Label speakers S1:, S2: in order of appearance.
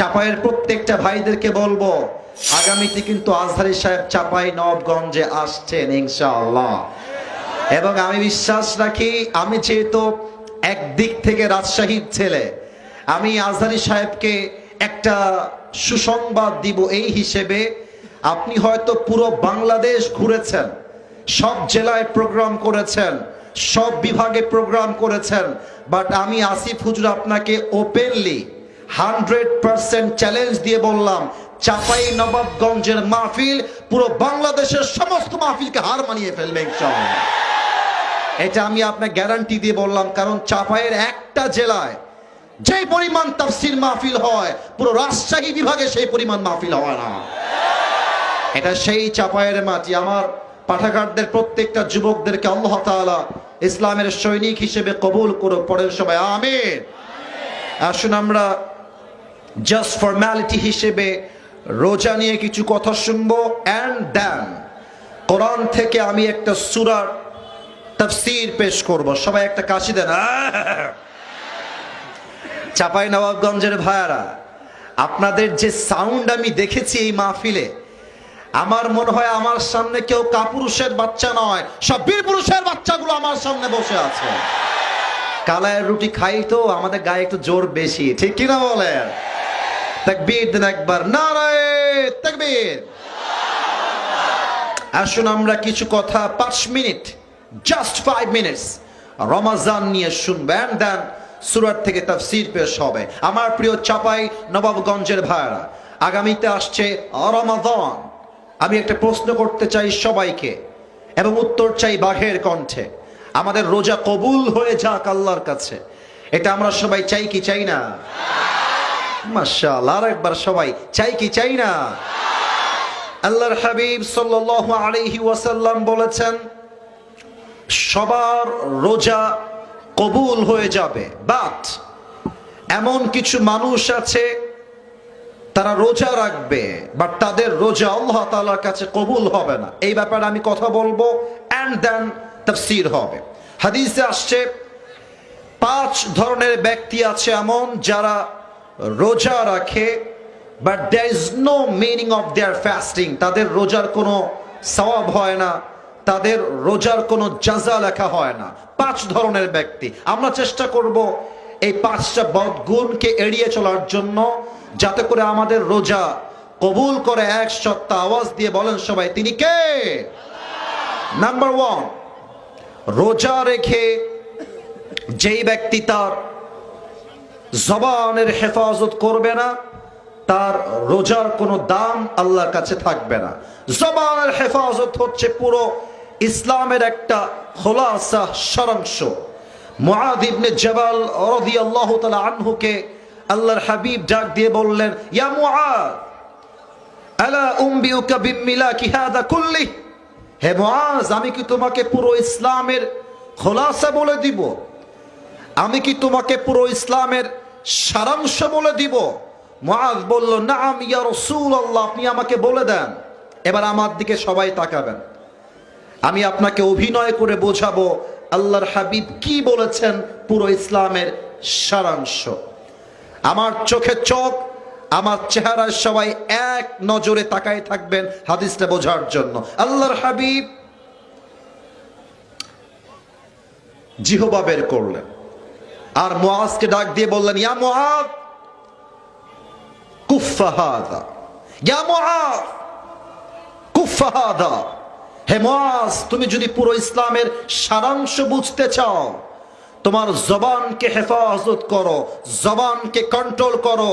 S1: চাপাইয়ের প্রত্যেকটা ভাইদেরকে বলব, আগামীতে কিন্তু আজহারি সাহেব চাপাই নবগঞ্জে আসছেন, ইনশাআল্লাহ। এবং আমি বিশ্বাস রাখি, আমি যেহেতু একদিক থেকে রাজশাহীর ছেলে, আমি আজহারি সাহেবকে একটা সুসংবাদ দিব এই হিসেবে, আপনি হয়তো পুরো বাংলাদেশ ঘুরেছেন, সব জেলায় প্রোগ্রাম করেছেন, সব বিভাগে প্রোগ্রাম করেছেন, বাট আমি আসিফ হুজুর আপনাকে ওপেনলি হান্ড্রেড পার্সেন্ট চ্যালেঞ্জ দিয়ে বললাম, চাপাই নবাবগঞ্জের মাহফিল পুরো বাংলাদেশের সমস্ত মাহফিলকে হার মানিয়ে ফেলবে এটা আমি আপনাকে গ্যারান্টি দিয়ে বললাম, কারণ চাপাইয়ের একটা জেলায় যে পরিমাণ তাফসির মাহফিল হয়, পুরো রাজশাহী বিভাগে সেই পরিমাণ মাহফিল হয় না। এটা সেই চাপায়ের মাটি। আমার পাঠাগারদের প্রত্যেকটা যুবকদেরকে আল্লাহ তাআলা ইসলামের সৈনিক হিসেবে কবুল করো পরের সবাই আমিন। আসুন আমরা জাস্ট ফর্মালিটি হিসেবে রোজা নিয়ে কিছু কথা শুনব অ্যান্ড দেন কোরআন থেকে আমি একটা সুরার তাফসীর পেশ করব। সবাই একটা কাশি দেন! চাপাই নবাবগঞ্জের ভাইয়ারা, আপনাদের যে সাউন্ড আমি দেখেছি এই মাহফিলে, আমার মনে হয় আমার সামনে কেউ কাপুরুষের বাচ্চা নয়, সব বীর পুরুষের বাচ্চাগুলো আমার সামনে বসে আছে। কালায়ের রুটি খাই তো, আমাদের গায়ে একটু জোর বেশি, ঠিক কিনা বলেন? তাকবীর দেন একবার। নারায়ে তাকবীর। আসুন আমরা কিছু কথা পাঁচ minute just five minutes Ramazan নিয়ে শুনবেন দেন সুরাট থেকে তাফসির পেশ হবে। আমার প্রিয় চাপাই নবাবগঞ্জের ভাইরা, আগামীতে আসছে রমাদান। আমি একটা প্রশ্ন করতে চাই সবাইকে, এবং উত্তর চাই বাঘের কণ্ঠে। আমাদের রোজা কবুল হয়ে যাক আল্লাহর কাছে। এটা আমরা সবাই চাই কি চাই না? মাশাআল্লাহ আর একবার সবাই, চাই কি চাই না? আল্লাহর হাবিব সাল্লাল্লাহু আলাইহি ওয়াসাল্লাম বলেছেন, সবার রোজা কবুল হয়ে যাবে বাট এমন কিছু মানুষ আছে, তারা রোজা রাখবে বাট তাদের রোজা আল্লাহ তাআলার কাছে কবুল হবে না। এই ব্যাপারে আমি কথা বলব অ্যান্ড দেন তাফসীর হবে। হাদিসে আসছে, পাঁচ ধরনের ব্যক্তি আছে এমন যারা রোজা রাখে but there is no meaning of their fasting তাদের রোজার কোনো সওয়াব হয় না, তাদের রোজার কোনো জাজা লেখা হয় না। পাঁচ ধরনের ব্যক্তি। আমরা চেষ্টা করব এই পাঁচটা বদগুণকে এড়িয়ে চলার জন্য, যাতে করে আমাদের রোজা কবুল করে এক সত্তা আওয়াজ দিয়ে বলেন সবাই, তিনি কে? নাম্বার ওয়ান রোজা রেখে যেই ব্যক্তি তার জবানের হেফাজত করবে না, তার রোজার কোনো দাম আল্লাহর কাছে থাকবে না। জবানের হেফাজত হচ্ছে পুরো ইসলামের একটা খোলাসা সারাংশ। মুআদ জবাল রাদিয়াল্লাহু তাআলা আনহুকে আল্লাহর হাবিব ডাক দিয়ে বললেন, ইয়া মুআদ, আলা উম্বিউকা বিমিলাকি হাদা কুল্লি? হে মুআজ আমি কি তোমাকে পুরো ইসলামের খোলাসা বলে দিব? আমি কি তোমাকে পুরো ইসলামের সারাংশ বলে দিব? মুআজ বলল, নাম ইয়া আল্লাহ আপনি আমাকে বলে দেন। এবার আমার দিকে সবাই তাকাবেন। আমি আপনাকে অভিনয় করে বোঝাবো আল্লাহর হাবিব কি বলেছেন পুরো ইসলামের সারাংশ। আমার চোখে চোখ, আমার চেহারায় সবাই এক নজরে তাকায় থাকবেন হাদিসটা বোঝার জন্য। আল্লাহর হাবিব জিহবা বের করলেন। আর মহাজকে ডাক দিয়ে বললেন, ইয়া মহাজ কুফাহাদা ইয়া মহাজ কুফাহাদা হে মহাজ তুমি যদি পুরো ইসলামের সারাংশ বুঝতে চাও, তোমার জবানকে হেফাজত করো, জবানকে কন্ট্রোল করো।